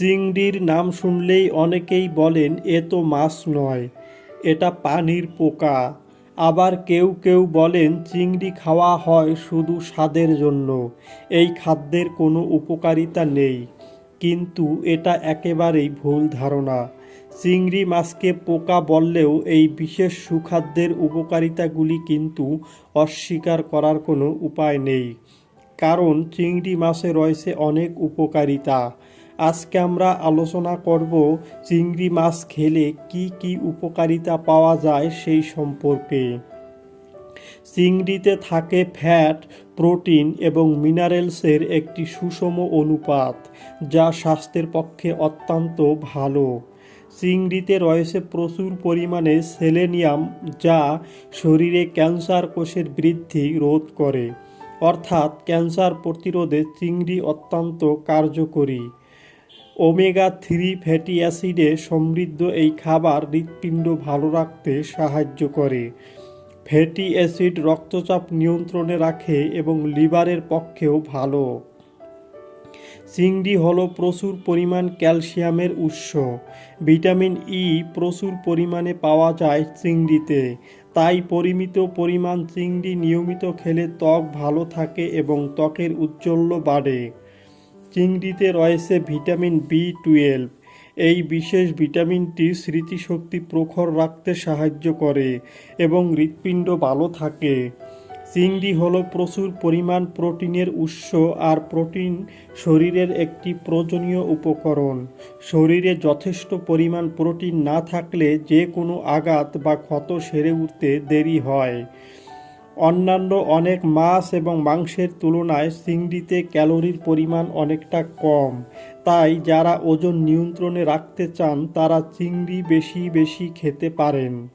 চিংড়ির নাম শুনলেই অনেকেই বলেন, এ তো মাছ নয়, এটা পানির পোকা। আবার কেউ কেউ বলেন, চিংড়ি খাওয়া হয় শুধু স্বাদের জন্য, এই খাদ্যের কোনো উপকারিতা নেই। কিন্তু এটা একেবারেই ভুল ধারণা। চিংড়ি মাছকে পোকা বললেও এই বিশেষ সুখাদ্যের উপকারিতাগুলি কিন্তু অস্বীকার করার কোনো উপায় নেই। কারণ চিংড়ি মাছে রয়েছে অনেক উপকারিতা। আজকে আমরা আলোচনা করব চিংড়ি মাছ খেলে কি কি উপকারিতা পাওয়া যায় সেই সম্পর্কে। চিংড়িতে থাকে ফ্যাট প্রোটিন এবং মিনারেলসের একটি সুষম অনুপাত, যা স্বাস্থ্যের পক্ষে অত্যন্ত ভালো। চিংড়িতে রয়েছে প্রচুর পরিমাণে সেলেনিয়াম যা শরীরে ক্যান্সার কোষের বৃদ্ধি রোধ করে। অর্থাৎ ক্যান্সার প্রতিরোধে চিংড়ি অত্যন্ত কার্যকরী। ওমেগা থ্রি ফ্যাটি অ্যাসিডে সমৃদ্ধ এই খাবার হৃৎপিণ্ড ভালো রাখতে সাহায্য করে। ফ্যাটি অ্যাসিড রক্তচাপ নিয়ন্ত্রণে রাখে এবং লিভারের পক্ষেও ভালো। চিংড়ি হলো প্রচুর পরিমাণ ক্যালসিয়ামের উৎস। ভিটামিন ই প্রচুর পরিমাণে পাওয়া যায় চিংড়িতে। তাই পরিমিত পরিমাণ চিংড়ি নিয়মিত খেলে ত্বক ভালো থাকে এবং ত্বকের উজ্জ্বল্য বাড়ে। চিংড়িতে রয়েছে ভিটামিন বি টুয়েলভ। এই বিশেষ ভিটামিনটি স্মৃতিশক্তি প্রখর রাখতে সাহায্য করে এবং হৃৎপিণ্ড ভালো থাকে। চিংড়ি হল প্রচুর পরিমাণ প্রোটিনের উৎস আর প্রোটিন শরীরের একটি প্রয়োজনীয় উপকরণ। শরীরে যথেষ্ট পরিমাণ প্রোটিন না থাকলে যে কোনো আঘাত বা ক্ষত সেরে উঠতে দেরি হয়। অন্যান্য অনেক মাছ এবং মাংসের তুলনায় চিংড়িতে ক্যালোরির পরিমাণ অনেকটা কম। তাই যারা ওজন নিয়ন্ত্রণে রাখতে চান, তারা চিংড়ি বেশি বেশি খেতে পারেন।